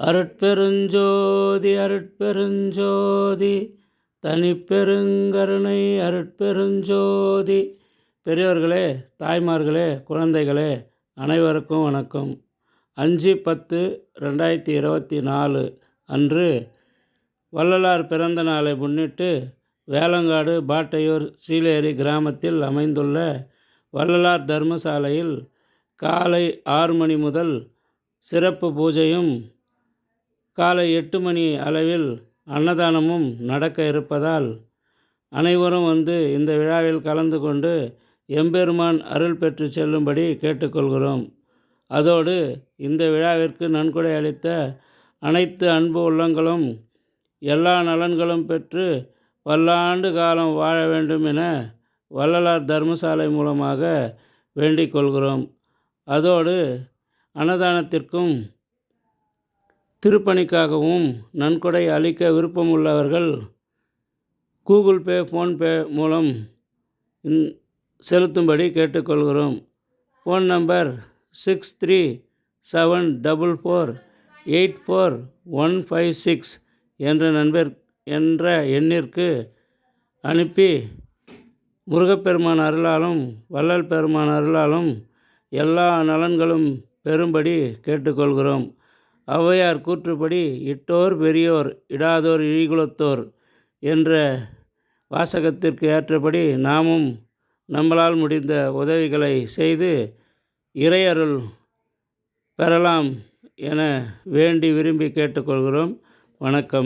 அருட்பெருஞ்சோதி அருட்பெருஞ்சோதி தனிப்பெருங்கருணை அருட்பெருஞ்சோதி. பெரியவர்களே தாய்மார்களே குழந்தைகளே அனைவருக்கும் வணக்கம். அஞ்சு பத்து ரெண்டாயிரத்தி இருபத்தி நாலு அன்று வள்ளலார் பிறந்த நாளை முன்னிட்டு வேலங்காடு பாட்டையூர் சீலேரி கிராமத்தில் அமைந்துள்ள வள்ளலார் தர்மசாலையில் காலை ஆறு மணி முதல் சிறப்பு பூஜையும் காலை எட்டு மணி அளவில் அன்னதானமும் நடக்க இருப்பதால் அனைவரும் வந்து இந்த விழாவில் கலந்து கொண்டு எம்பெருமான் அருள் பெற்று செல்லும்படி கேட்டுக்கொள்கிறோம். அதோடு இந்த விழாவிற்கு நன்கொடை அளித்த அனைத்து அன்பு உள்ளங்களும் எல்லா நலன்களும் பெற்று பல்லாண்டு காலம் வாழ வேண்டும் என வள்ளலார் தர்மசாலை மூலமாக வேண்டிக் கொள்கிறோம். அதோடு அன்னதானத்திற்கும் திருப்பணிக்காகவும் நன்கொடை அளிக்க விருப்பமுள்ளவர்கள் கூகுள் பே ஃபோன்பே மூலம் செலுத்தும்படி கேட்டுக்கொள்கிறோம். Phone number six three seven double four eight four one five six என்ற நண்பர் என்ற எண்ணிற்கு அனுப்பி முருகப்பெருமான் அருளாலும் வள்ளல் பெருமான் அருளாலும் எல்லா நலன்களும் பெறும்படி கேட்டுக்கொள்கிறோம். ஔவையார் கூற்றுப்படி இட்டோர் பெரியோர் இடாதோர் இழிகுலத்தோர் என்ற வாசகத்திற்கு ஏற்றபடி நாமும் நம்மளால் முடிந்த உதவிகளை செய்து இறையருள் பெறலாம் என வேண்டி விரும்பி கேட்டுக்கொள்கிறோம். வணக்கம்.